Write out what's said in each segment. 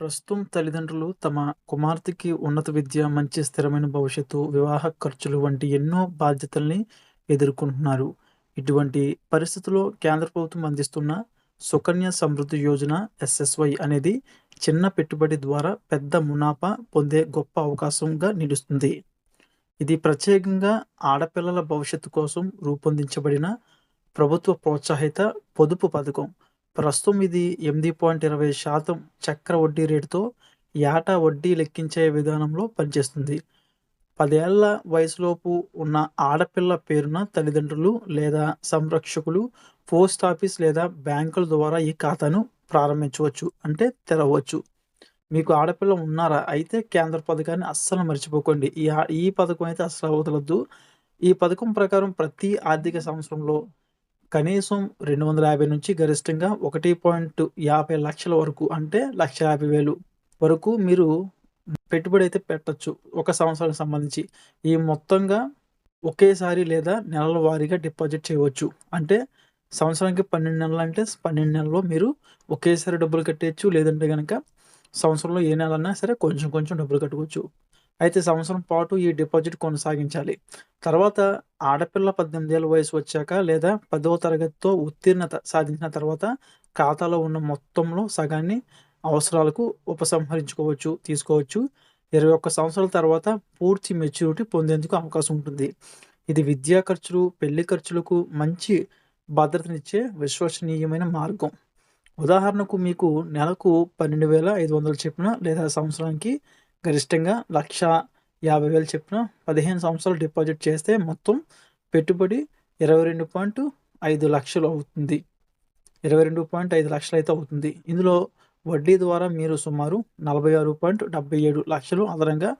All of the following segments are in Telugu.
ప్రస్తుతం తల్లిదండ్రులు తమ కుమార్తెకి ఉన్నత విద్య, మంచి స్థిరమైన భవిష్యత్తు, వివాహ ఖర్చులు వంటి ఎన్నో బాధ్యతల్ని ఎదుర్కొంటున్నారు. ఇటువంటి పరిస్థితుల్లో కేంద్ర ప్రభుత్వం అందిస్తున్న సుకన్య సమృద్ధి యోజన ఎస్ఎస్‌వై అనేది చిన్న పెట్టుబడి ద్వారా పెద్ద మునాఫా పొందే గొప్ప అవకాశంగా నిలుస్తుంది. ఇది ప్రత్యేకంగా ఆడపిల్లల భవిష్యత్తు కోసం రూపొందించబడిన ప్రభుత్వ ప్రోత్సాహిత పొదుపు పథకం. ప్రస్తుతం ఇది 8.20% చక్ర వడ్డీ రేటుతో ఏటా వడ్డీ లెక్కించే విధానంలో పనిచేస్తుంది. పదేళ్ళ వయసులోపు ఉన్న ఆడపిల్ల పేరున తల్లిదండ్రులు లేదా సంరక్షకులు పోస్ట్ ఆఫీస్ లేదా బ్యాంకుల ద్వారా ఈ ఖాతాను ప్రారంభించవచ్చు. అంటే తెరవచ్చు మీకు ఆడపిల్ల ఉన్నారా? అయితే కేంద్ర పథకాన్ని అస్సలు మర్చిపోకండి. ఈ ఈ పథకం అయితే అస్సలు వదలొద్దు. ఈ పథకం ప్రకారం ప్రతి ఆర్థిక సంవత్సరంలో కనీసం 250 నుంచి గరిష్టంగా 1.50 లక్షల వరకు అంటే 1,50,000 వరకు మీరు పెట్టుబడి అయితే పెట్టచ్చు ఒక సంవత్సరానికి సంబంధించి. ఈ మొత్తంగా ఒకేసారి లేదా నెలల వారీగా డిపాజిట్ చేయవచ్చు. అంటే సంవత్సరానికి 12 నెలలంటే 12 నెలల్లో మీరు ఒకేసారి డబ్బులు కట్టేయచ్చు లేదంటే కనుక సంవత్సరంలో ఏ నెలన్నా సరే కొంచెం కొంచెం డబ్బులు కట్టుకోవచ్చు. అయితే సంవత్సరం పాటు ఈ డిపాజిట్ కొనసాగించాలి. తర్వాత ఆడపిల్ల పద్దెనిమిది ఏళ్ళ వయసు వచ్చాక లేదా పదవ తరగతితో ఉత్తీర్ణత సాధించిన తర్వాత ఖాతాలో ఉన్న మొత్తంలో సగాన్ని అవసరాలకు ఉపసంహరించుకోవచ్చు తీసుకోవచ్చు. 21 సంవత్సరాల తర్వాత పూర్తి మెచ్యూరిటీ పొందేందుకు అవకాశం ఉంటుంది. ఇది విద్యా ఖర్చులు, పెళ్ళి ఖర్చులకు మంచి భద్రతనిచ్చే విశ్వసనీయమైన మార్గం. ఉదాహరణకు మీకు నెలకు 12,500 చొప్పున లేదా సంవత్సరానికి గరిష్టంగా లక్ష యాభై వేలు చెప్పిన పదిహేను సంవత్సరాలు డిపాజిట్ చేస్తే మొత్తం పెట్టుబడి 22.5 లక్షలు అవుతుంది. ఇరవై రెండు పాయింట్ ఐదు లక్షలు అయితే అవుతుంది. ఇందులో వడ్డీ ద్వారా మీరు సుమారు 46.77 లక్షలు అదనంగా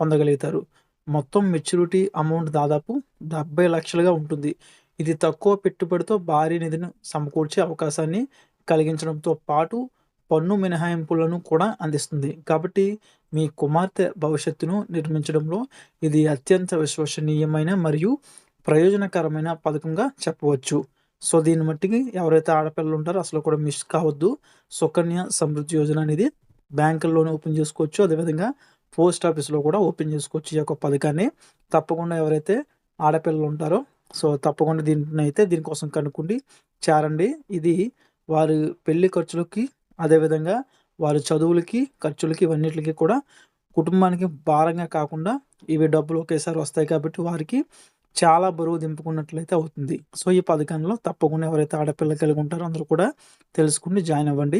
పొందగలుగుతారు. మొత్తం మెచ్యూరిటీ అమౌంట్ దాదాపు 70 లక్షలుగా ఉంటుంది. ఇది తక్కువ పెట్టుబడితో భారీ నిధిని సమకూర్చే అవకాశాన్ని కలిగించడంతో పాటు పన్ను మినహాయింపులను కూడా అందిస్తుంది. కాబట్టి మీ కుమార్తె భవిష్యత్తును నిర్మించడంలో ఇది అత్యంత విశ్వసనీయమైన మరియు ప్రయోజనకరమైన పథకంగా చెప్పవచ్చు. సో దీన్ని మట్టికి ఎవరైతే ఆడపిల్లలు ఉంటారో అసలు కూడా మిస్ కావద్దు. సుకన్య సమృద్ధి యోజన అనేది బ్యాంకుల్లోనే ఓపెన్ చేసుకోవచ్చు. అదేవిధంగా పోస్ట్ ఆఫీస్‌లో కూడా ఓపెన్ చేసుకోవచ్చు. ఈ యొక్క పథకాన్ని. తప్పకుండా ఎవరైతే ఆడపిల్లలు ఉంటారో సో తప్పకుండా దీనినైతే దీనికోసం కనుక్కోండి. చేరండి. ఇది వారి పెళ్ళి ఖర్చులకి, అదేవిధంగా వారి చదువులకి, ఖర్చులకి ఇవన్నిటికి కూడా కుటుంబానికి భారంగా కాకుండా ఇవి డబ్బులు ఒకేసారి వస్తాయి కాబట్టి వారికి చాలా బరువు దింపుకున్నట్లయితే అవుతుంది. సో ఈ పథకంలో తప్పకుండా ఎవరైతే ఆడపిల్ల కలిగి ఉంటారో అందరూ కూడా తెలుసుకుని జాయిన్ అవ్వండి.